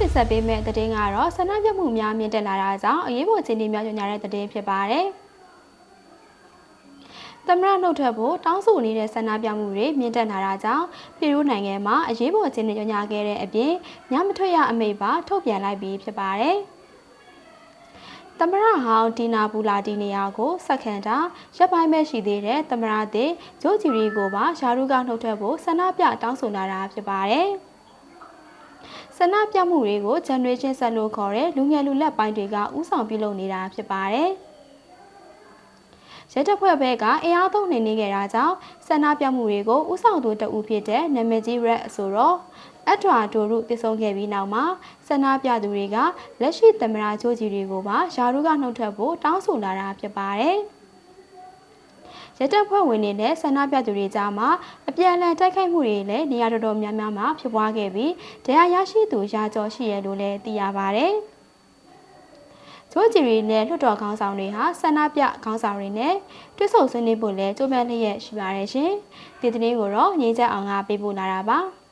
တင်ဆက်ပေးမယ့်သတင်းကတော့ဆန္ဒပြမှုများမြင့်တက်လာတာကြောင့်အရေးပေါ်အခြေအနေများညွှန်ကြားတဲ့သတင်းဖြစ်ပါတယ်။သမရနှုတ်ထွက်ဖို့တောင်းဆိုနေတဲ့ဆန္ဒပြမှုတွေမြင့်တက်လာတာကြောင့်ပြည်သူနိုင်ငံမှာအရေးပေါ်အခြေအနေညွှန်ကြားခဲ့တဲ့အပြင်ညမထွက်ရအမိန့်ပါထုတ်ပြန်လိုက်ပြီးဖြစ်ပါတယ်။သမရဟောင်းဒီနာဘူလာဒီနေယာကိုစက္ကန့်တာရပ်ပိုင်းမဲ့ရှိသေးတဲ့သမရတဲ့ဂျိုဂျီရီကိုပါယာရုကနှုတ်ထွက်ဖို့ဆန္ဒပြတောင်းဆိုလာတာဖြစ်ပါတယ်။ ဆန္ဒပြမှုတွေကို generation ဆက်လို့ခေါ်တဲ့လူငယ်လူလက်ပိုင်းတွေကဥဆောင်ပြုလုပ်နေတာဖြစ်ပါတယ်။ရဲတပ်ဖွဲ့ဘက်ကအင်အားသုံးနေနေခဲ့တာကြောင့်ဆန္ဒပြမှုတွေကိုဥဆောင်သူတအူဖြစ်တဲ့နာမည်ကြီး Red အဆိုတော့အထွာဒိုရုတည်ဆုံခဲ့ပြီးနောက်မှာဆန္ဒပြသူတွေကလက်ရှိသမ္မတချိုးကြီးတွေကိုပါယာရုကနှုတ်ထွက်ဖို့တောင်းဆိုလာတာဖြစ်ပါတယ်။ ရတက်ဖွဲ့ဝင်နေတဲ့ဆန္ဒပြသူတွေကြားမှာအပြန်အလှန်တိုက်ခိုက်မှုတွေလည်းနေရာတော်တော်များများမှာဖြစ်ပွားခဲ့ပြီးတရားရရှိသူရာကျော်ရှိရလို့လည်းသိရပါဗျ။ဂျိုးဂျီရီနဲ့လွှတ်တော်ခေါင်းဆောင်တွေဟာဆန္ဒပြခေါင်းဆောင်တွေနဲ့တွစ်ဆုံဆွေးနွေးဖို့လည်းကြိုးပမ်းလျက်ရှိပါတယ်ရှင်။ဒီသတင်းကိုတော့ငြိမ်းချမ်းအောင်ကပေးပို့လာတာပါ။